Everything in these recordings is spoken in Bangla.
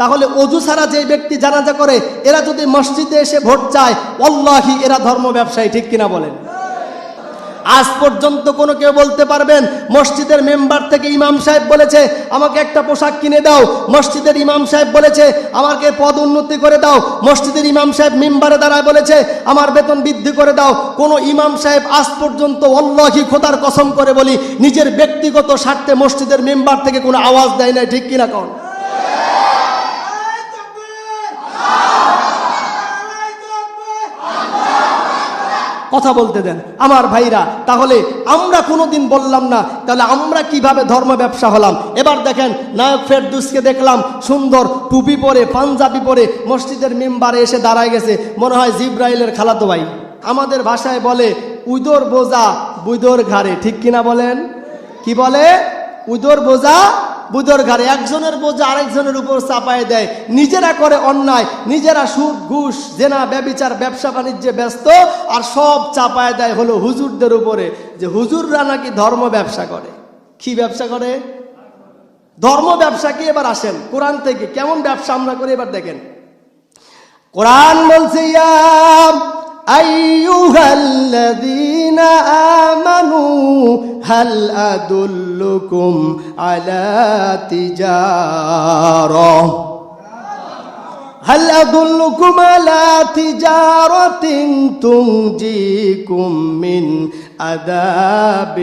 তাহলে অজু ছাড়া যে ব্যক্তি জানাজা করে, এরা যদি মসজিদে এসে ভোট চায় অল্লাহি এরা ধর্ম ব্যবসায়ী, ঠিক কিনা বলেন? আজ পর্যন্ত কোনো কেউ বলতে পারবেন, মসজিদের মেম্বার থেকে ইমাম সাহেব বলেছে, আমাকে একটা পোশাক কিনে দাও। মসজিদের ইমাম সাহেব বলেছে, আমাকে পদ উন্নতি করে দাও। মসজিদের ইমাম সাহেব মেম্বারে দাঁড়ায় বলেছে, আমার বেতন বৃদ্ধি করে দাও। কোনো ইমাম সাহেব আজ পর্যন্ত অল্লাহি খোদার কসম করে বলি, নিজের ব্যক্তিগত স্বার্থে মসজিদের মেম্বার থেকে কোনো আওয়াজ দেয় না ঠিক কিনা কন? কথা বলতে দেন। আমার ভাইরা, তাহলে আমরা কোনোদিন বললাম না, তাহলে আমরা কীভাবে ধর্ম ব্যবসা হলাম? এবার দেখেন, নায়ক ফেরদুসকে দেখলাম সুন্দর টুপি পরে, পাঞ্জাবি পরে মসজিদের মেম্বারে এসে দাঁড়ায় গেছে। মনে হয় জিব্রাইলের খালাতো ভাই। আমাদের ভাষায় বলে, উদর বোঝা বুদর ঘাড়ে। ঠিক কিনা বলেন? কি বলে? উদর বোঝা বুদর ঘাড়ে একজনের বোঝা আরেকজনের উপর চাপায় দেয়। নিজেরা করে অন্যায়, নিজেরা সুদ, ঘুষ, জেনা, ব্যবিচার, ব্যবসা, বাণিজ্যে ব্যস্ত, আর সব চাপায় দেয় হলো হুজুরদের উপরে। যে হুজুররা নাকি ধর্ম ব্যবসা করে। কি ব্যবসা করে? ধর্ম ব্যবসা কি? এবার আসেন, কোরআন থেকে কেমন ব্যবসা আমরা করি এবার দেখেন। কোরআন বলছে আইয়ুহাল্লাযীনা আমানু হাল আদুল্লুকুম আলা তিজারা هل أدلكم على تجارة تنجيكم من عذاب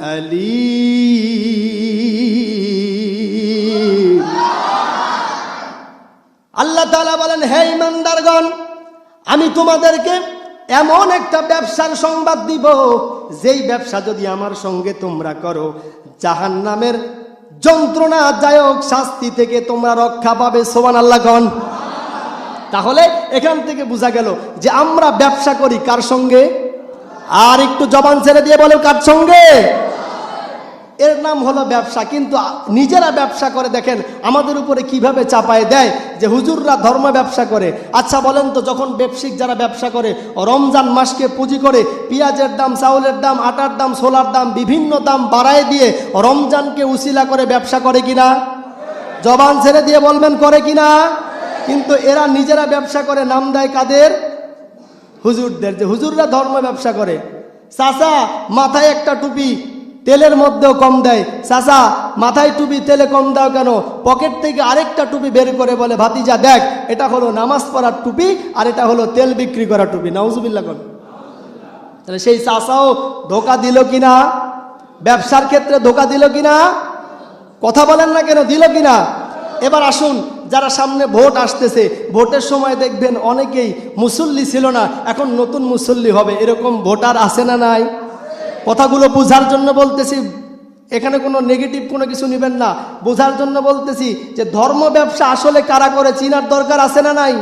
أليم আল্লাহ তাআলা বলেন হে ইমানদারগণ আমি তোমাদেরকে এমন একটা ব্যবসার সংবাদ দিব যেই ব্যবসা যদি আমার সঙ্গে তোমরা করো জাহান নামের যন্ত্রণাদায়ক শাস্তি থেকে তোমরা রক্ষা পাবে সোমান আল্লাহ গণ। তাহলে এখান থেকে বোঝা গেল যে আমরা ব্যবসা করি কার সঙ্গে? আর একটু জবান ছেড়ে দিয়ে বলো কার সঙ্গে? এর নাম হলো ব্যবসা। কিন্তু নিজেরা ব্যবসা করে দেখেন, আমাদের উপরে কীভাবে চাপায় দেয় যে হুজুররা ধর্ম ব্যবসা করে। আচ্ছা বলেন তো, যখন ব্যবসায়িক যারা ব্যবসা করে, রমজান মাসকে পুঁজি করে পেঁয়াজের দাম, চাউলের দাম, আটার দাম সোলার দাম, বিভিন্ন দাম বাড়ায় দিয়ে রমজানকে উসিলা করে ব্যবসা করে কিনা? জবান ছেড়ে দিয়ে বলবেন, করে কিনা? কিন্তু এরা নিজেরা ব্যবসা করে, নাম দেয় কাদের? হুজুরদের, যে হুজুররা ধর্ম ব্যবসা করে। চাচা, মাথায় একটা টুপি তেলের মধ্যেও কম দেয়। চাচা, মাথায় টুপি, তেলে কম দাও কেন? পকেট থেকে আরেকটা টুপি বের করে বলে, ভাতিজা, দেখ, এটা হলো নামাজ পড়ার টুপি আর এটা হলো তেল বিক্রি করা টুপি। নাউজুবিল্লা তাহলে সেই চাচাও ধোকা দিল কিনা? ব্যবসার ক্ষেত্রে ধোকা দিল কিনা? কথা বলেন না কেন, দিল কিনা? এবার আসুন, যারা সামনে ভোট আসতেছে, ভোটের সময় দেখবেন অনেকেই মুসল্লি ছিল না, এখন নতুন মুসল্লি হবে, এরকম ভোটার আছে না নাই? কথাগুলো বোঝার জন্য বলতেছি, এখানে কোনো নেগেটিভ কোনো কিছু নেবেন না। বোঝার জন্য বলতেছি যে ধর্ম ব্যবসা আসলে কারা করে, চিনার দরকার আছে না নাই?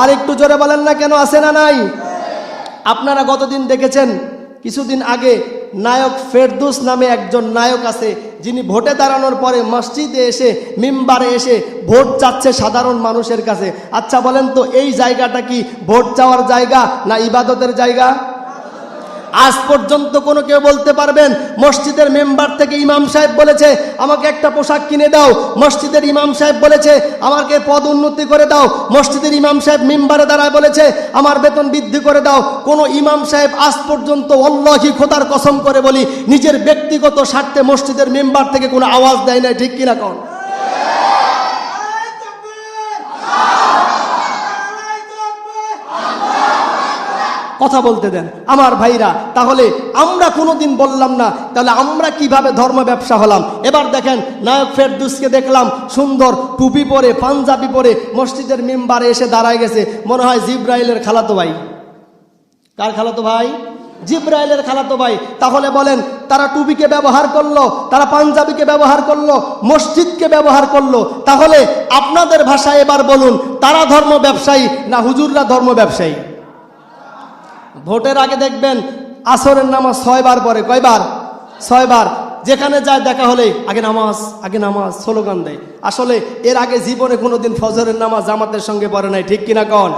আর একটু জোরে বলেন না কেন, আছে না নাই? আপনারা গতদিন দেখেছেন, কিছুদিন আগে নায়ক ফেরদুস নামে একজন নায়ক আছে, যিনি ভোটে দাঁড়ানোর পরে মসজিদে এসে, মিম্বারে এসে ভোট চাচ্ছে সাধারণ মানুষের কাছে। আচ্ছা বলেন তো, এই জায়গাটা কি ভোট চাওয়ার জায়গা না ইবাদতের জায়গা? আজ পর্যন্ত কোনো কেউ বলতে পারবেন, মসজিদের মেম্বার থেকে ইমাম সাহেব বলেছে, আমাকে একটা পোশাক কিনে দাও। মসজিদের ইমাম সাহেব বলেছে, আমাকে পদ উন্নতি করে দাও। মসজিদের ইমাম সাহেব মেম্বারে দাঁড়ায় বলেছে, আমার বেতন বৃদ্ধি করে দাও। কোনো ইমাম সাহেব আজ পর্যন্ত অল্লাহি খোদার কসম করে বলি, নিজের ব্যক্তিগত স্বার্থে মসজিদের মেম্বার থেকে কোনো আওয়াজ দেয় না ঠিক কিনা কন? কথা বলতে দেন। আমার ভাইরা, তাহলে আমরা কোনোদিন বললাম না, তাহলে আমরা কীভাবে ধর্ম ব্যবসা হলাম? এবার দেখেন, নায়ক ফেরদুসকে দেখলাম, সুন্দর টুপি পরে, পাঞ্জাবি পরে, মসজিদের মেম্বারে এসে দাঁড়ায় গেছে। মনে হয় জিব্রাইলের খালাতো ভাই। কার খালাতো ভাই? জিব্রাইলের খালাতো ভাই। তাহলে বলেন, তারা টুপিকে ব্যবহার করল, তারা পাঞ্জাবিকে ব্যবহার করল, মসজিদকে ব্যবহার করল। তাহলে আপনাদের ভাষায় এবার বলুন, তারা ধর্ম ব্যবসায়ী না হুজুররা ধর্ম ব্যবসায়ী? ভোটের আগে দেখবেন আসরের নামাজ ছয়বার পরে কয়বার? ছয়বার। যেখানে যায় দেখা হলে আগে নামাজ আগে নামাজ, স্লোগান দেয়। আসলে এর আগে জীবনে কোনোদিন ফজরের নামাজ জামাতের সঙ্গে পড়ে নাই, ঠিক কিনা কন?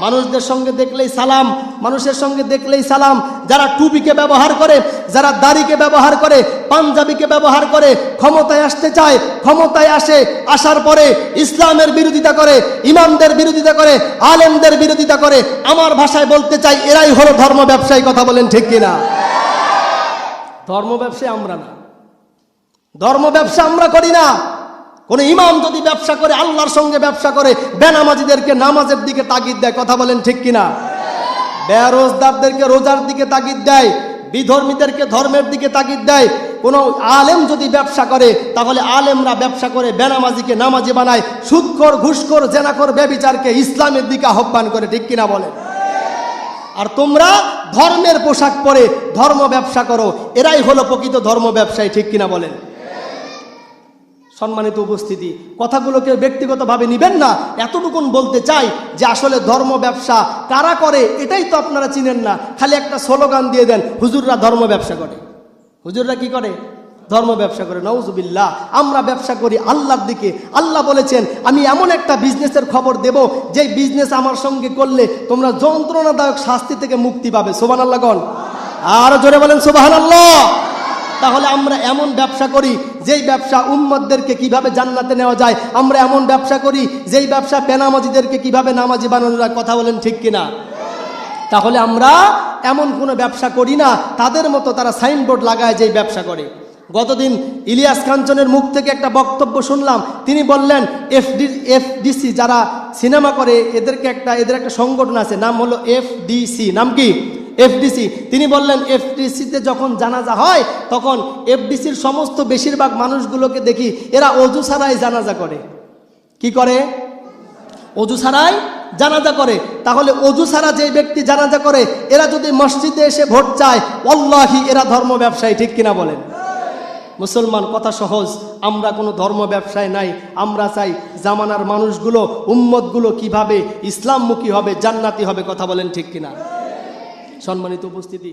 মানুষদের সঙ্গে দেখলেই সালাম, মানুষের সঙ্গে দেখলেই সালাম। যারা টুপিকে ব্যবহার করে, যারা দাড়িকে ব্যবহার করে, পাঞ্জাবিকে ব্যবহার করে, ক্ষমতায় আসতে চায়, ক্ষমতায় আসে, আসার পরে ইসলামের বিরোধিতা করে, ইমামদের বিরোধিতা করে, আলেমদের বিরোধিতা করে, আমার ভাষায় বলতে চাই, এরাই হলো ধর্ম ব্যবসায়ী, কথা বলেন ঠিক কিনা? ধর্ম ব্যবসায়ী আমরা না। ধর্ম ব্যবসা আমরা করি না। কোন ইমাম যদি ব্যবসা করে, আল্লাহর সঙ্গে ব্যবসা করে, বেনামাজিদেরকে নামাজের দিকে তাগিদ দেয়, কথা বলেন ঠিক কিনা? বেরোজদারদেরকে রোজার দিকে তাগিদ দেয়, বিধর্মীদেরকে ধর্মের দিকে তাগিদ দেয়। কোন আলেম যদি ব্যবসা করে, তাহলে আলেমরা ব্যবসা করে, বেনামাজিকে নামাজি বানায়, সুৎখর, ঘুষখোর, জেনাখোর ব্যবিচারকে ইসলামের দিকে আহ্বান করে, ঠিক কিনা বলে আর তোমরা ধর্মের পোশাক পরে ধর্ম ব্যবসা করো, এরাই হলো প্রকৃত ধর্ম ব্যবসায়ী, ঠিক কিনা বলেন? সম্মানিত উপস্থিতি কথাগুলোকে ব্যক্তিগতভাবে নিবেন না, এতটুকুন বলতে চাই যে আসলে ধর্ম ব্যবসা কারা করে, এটাই তো আপনারা চিনেন না। খালি একটা স্লোগান দিয়ে দেন, হুজুররা ধর্ম ব্যবসা করে। হুজুররা কি করে? ধর্ম ব্যবসা করে। নওজুবিল্লাহ আমরা ব্যবসা করি আল্লাহর দিকে। আল্লাহ বলেছেন, আমি এমন একটা বিজনেসের খবর দেব যেই বিজনেস আমার সঙ্গে করলে তোমরা যন্ত্রণাদায়ক শাস্তি থেকে মুক্তি পাবে। সোবান আল্লাহ গণ আরও জোরে বলেন সোবাহান আল্লাহ তাহলে আমরা এমন ব্যবসা করি, যেই ব্যবসা উম্মতদেরকে কীভাবে জান্নাতে নেওয়া যায়, আমরা এমন ব্যবসা করি, যেই ব্যবসা বেনামাজিদেরকে কীভাবে নামাজি বানানো যায় কথা বলেন ঠিক কিনা? তাহলে আমরা এমন কোনো ব্যবসা করি না, তাদের মতো তারা সাইনবোর্ড লাগায় যেই ব্যবসা করে। গতদিন ইলিয়াস কাঞ্চনের মুখ থেকে একটা বক্তব্য শুনলাম, তিনি বললেন, এফডি, এফডিসি যারা সিনেমা করে, এদেরকে একটা, এদের একটা সংগঠন আছে, নাম হলো এফডিসি। নাম কি? এফডিসি তিনি বললেন এফডিসিতে যখন জানাজা হয়, তখন এফডিসির সমস্ত বেশিরভাগ মানুষগুলোকে দেখি, এরা অজু ছাড়াই জানাজা করে। কি করে? অজু ছাড়াই জানাজা করে। তাহলে অজু ছাড়া যে ব্যক্তি জানাজা করে, এরা যদি মসজিদে এসে ভোট চায় অল্লাহি এরা ধর্ম ব্যবসায়ী, ঠিক কিনা বলেন? মুসলমান, কথা সহজ। আমরা কোনো ধর্ম ব্যবসায় নাই। আমরা চাই জামানার মানুষগুলো, উম্মতগুলো কীভাবে ইসলামমুখী হবে, জান্নাতি হবে, কথা বলেন ঠিক কিনা? সম্মানিত উপস্থিতি।